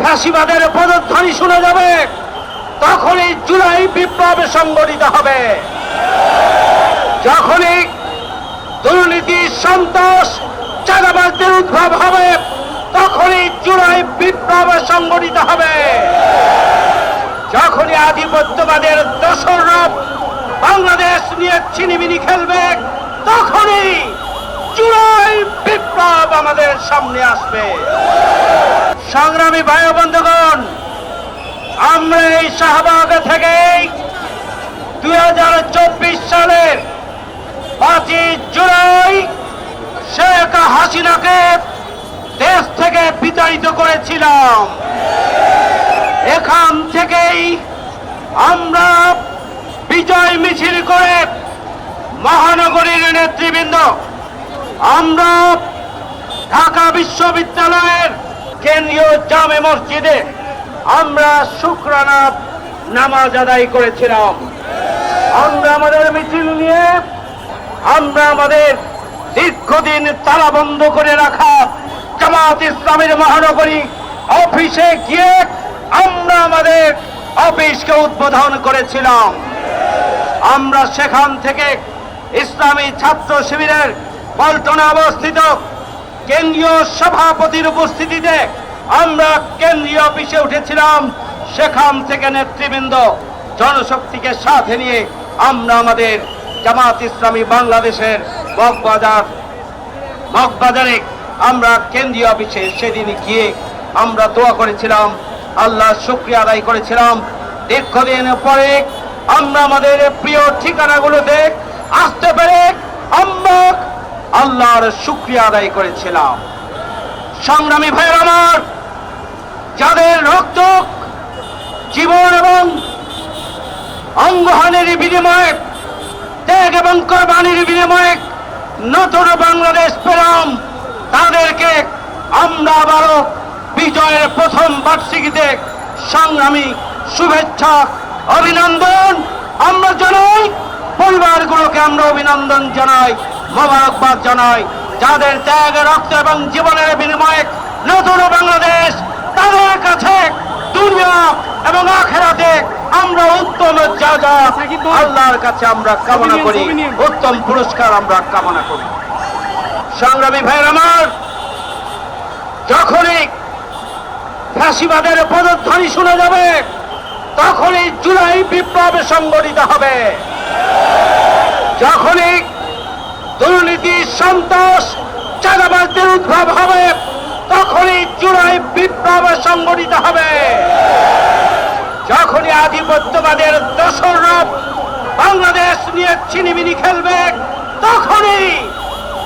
ফ্যাসিবাদের পদধ্বনি শোনা যাবে। তখনই জুলাই বিপ্লব সংগঠিত হবে। যখনই দুর্নীতি সন্ত্রাস চাঁদাবাজদের উদ্ভব হবে, তখনই জুলাই বিপ্লব সংগঠিত হবে। যখনই আধিপত্যবাদের দোসররা বাংলাদেশ নিয়ে ছিনিমিনি খেলবে, তখনই জুলাই বিপ্লব আমাদের সামনে আসবে। সংগ্রামী ভাই বন্ধুগণ, আমরা এই শাহবাগ থেকেই দুই হাজার চব্বিশ সালের পাঁচই জুলাই শেখ হাসিনাকে দেশ থেকে বিতাড়িত করেছিলাম। এখান থেকেই আমরা বিজয় মিছিল করে মহানগরীর নেতৃবৃন্দ, আমরা ঢাকা বিশ্ববিদ্যালয়ের কেন্দ্রীয় জামে মসজিদে আমরা শুক্রানা নামাজ আদায় করেছিলাম। আমরা আমাদের মিছিল নিয়ে, আমরা আমাদের দীর্ঘদিন তালা বন্ধ করে রাখা জামাত ইসলামের মহানগরী অফিসে গিয়ে আমরা আমাদের অফিসকে উদ্বোধন করেছিলাম। আমরা সেখান থেকে ইসলামী ছাত্র শিবিরের পল্টনে অবস্থিত কেন্দ্রীয় সভাপতির উপস্থিতিতে আমরা কেন্দ্রীয় অফিসে উঠেছিলাম। সেখান থেকে নেতৃবৃন্দ জনশক্তিকে সাথে নিয়ে আমরা আমাদের জামাত ইসলামী বাংলাদেশের মগবাজার, মগবাজারে আমরা কেন্দ্রীয় অফিসে সেদিন গিয়ে আমরা দোয়া করেছিলাম, আল্লাহ শুক্রিয়া আদায় করেছিলাম। দীর্ঘদিন পরে আমরা আমাদের প্রিয় ঠিকানাগুলোতে আসতে পেরে আল্লাহর শুক্রিয়া আদায় করেছিলাম। সংগ্রামী ভাই আমার, যাদের রক্ত, জীবন এবং অঙ্গহানের বিনিময়ে, ত্যাগ এবং কোরবানির বিনিময়ে নতুন বাংলাদেশ পেলাম, তাদেরকে আমরা আবারও বিজয়ের প্রথম বার্ষিকীতে সংগ্রামী শুভেচ্ছা, অভিনন্দন। আমরা জানাই, পরিবারগুলোকে আমরা অভিনন্দন জানাই। মোবারকবাদ জানাই যাদের ত্যাগ রক্ত এবং জীবনের বিনিময়ে নতুন বাংলাদেশ তাদের কাছে দুনিয়া এবং আখেরাতে আমরা উত্তম জায়গা আল্লাহর কাছে আমরা কামনা করি উত্তম পুরস্কার আমরা কামনা করি। সংগ্রামী ভাইয়ের আমার যখনই ফ্যাসিবাদের পদধ্বনি শুনে যাবে তখনই জুলাই বিপ্লব সংগঠিত হবে। যখনই দুর্নীতি সন্ত্রাস চাঁদাবাজদের উদ্ভব হবে। তখনই জুলাই বিপ্লব সংগঠিত হবে। যখনই আধিপত্যবাদের দোসররা বাংলাদেশ নিয়ে ছিনিমিনি খেলবে, তখনই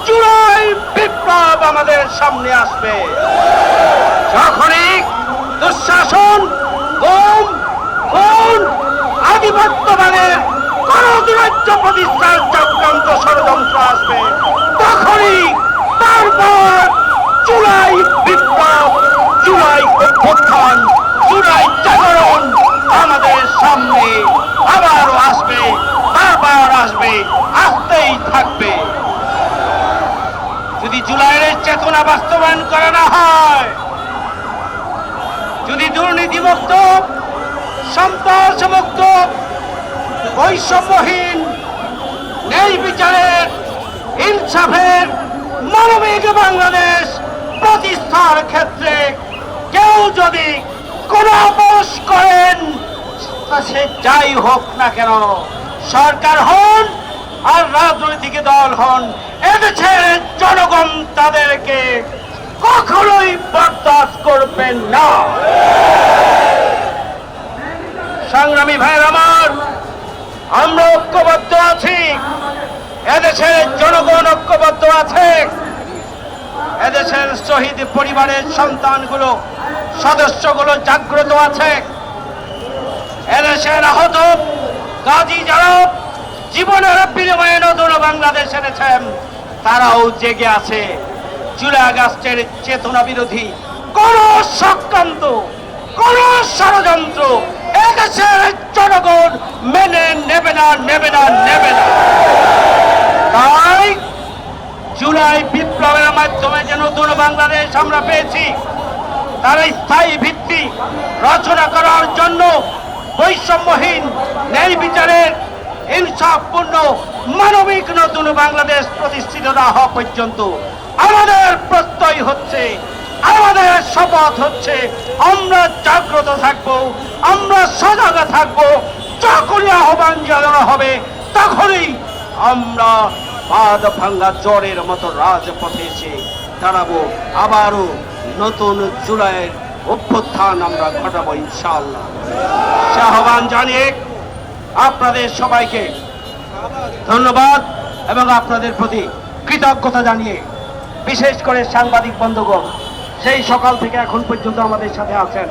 জুলাই বিপ্লব আমাদের সামনে আসবে। যখনই দুঃশাসন খুন, আধিপত্যবাদের গণরাজ্য প্রতিষ্ঠার চক্রান্ত ষড়যন্ত্র আসবে। তখনই তারপর জুলাই বিপ্লব, জুলাই অভ্যুত্থান, জুলাই জাগরণ আমাদের সামনে আবারও আসবে, বারবার আসবে, আসতেই থাকবে। যদি জুলাইয়ের চেতনা বাস্তবায়ন করা না হয়, যদি দুর্নীতিমুক্ত, সন্ত্রাসমুক্ত বৈষম্যহীন ন্যায় বিচারের ইনসাফের মানবিক বাংলাদেশ প্রতিষ্ঠার ক্ষেত্রে কেউ যদি কোন আপোষ করেন সে যাই হোক না কেন, সরকার হন আর রাজনৈতিক দল হন এদেশের জনগণ তাদেরকে কখনোই বরদাস্ত করবেন না। সংগ্রামী ভাইয়ের আমার ঐক্যবদ্ধ আছি। এদেশের জনগণ ঐক্যবদ্ধ আছে। এদেশের শহীদ পরিবারের সন্তানগুলো, সদস্যগুলো জাগ্রত আছে। এদেশের আহত গাজী যারা জীবনের বিনিময়ে নতুন বাংলাদেশ এনেছেন, তারাও জেগে আছে। জুলাই আগস্টের চেতনা বিরোধী কোন সক্রান্ত কোন ষড়যন্ত্র এদেশের জনগণ মেনে নেবে না নেবে না নেবে না তাই জুলাই বিপ্লবের মাধ্যমে যে নতুন বাংলাদেশ আমরা পেয়েছি। তার স্থায়ী ভিত্তি রচনা করার জন্য বৈষম্যহীন, ন্যায় বিচারের, ইনসাফপূর্ণ, মানবিক নতুন বাংলাদেশ প্রতিষ্ঠিত না হওয়া পর্যন্ত আমাদের প্রত্যয় হচ্ছে, আমাদের শপথ হচ্ছে, আমরা জাগ্রত থাকব, আমরা সজাগ থাকব, যখনই আহ্বান জানানো হবে, তখনই আমরা বাদ ভাঙ্গা জ্বরের মতো রাজপথে এসে দাঁড়াবো আবারও নতুন জুলাইয়ের অভ্যুত্থান আমরা ঘটাবো ইনশাআল্লাহ। সে আহ্বান জানিয়ে আপনাদের সবাইকে ধন্যবাদ এবং আপনাদের প্রতি কৃতজ্ঞতা জানিয়ে বিশেষ করে সাংবাদিক বন্ধুগণ, সেই সকাল থেকে এখন পর্যন্ত আমাদের সাথে আছেন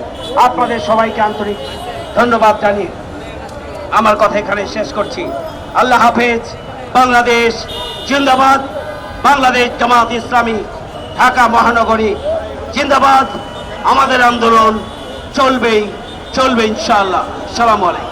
আপনাদের সবাইকে আন্তরিক ধন্যবাদ জানিয়ে আমার কথা এখানে শেষ করছি। আল্লাহ হাফেজ, বাংলাদেশ জিন্দাবাদ, বাংলাদেশ জামাত ইসলামী। ঢাকা মহানগরী। জিন্দাবাদ আমাদের আন্দোলন চলবেই চলবে ইনশাআল্লাহ। সালাম আলাইকুম।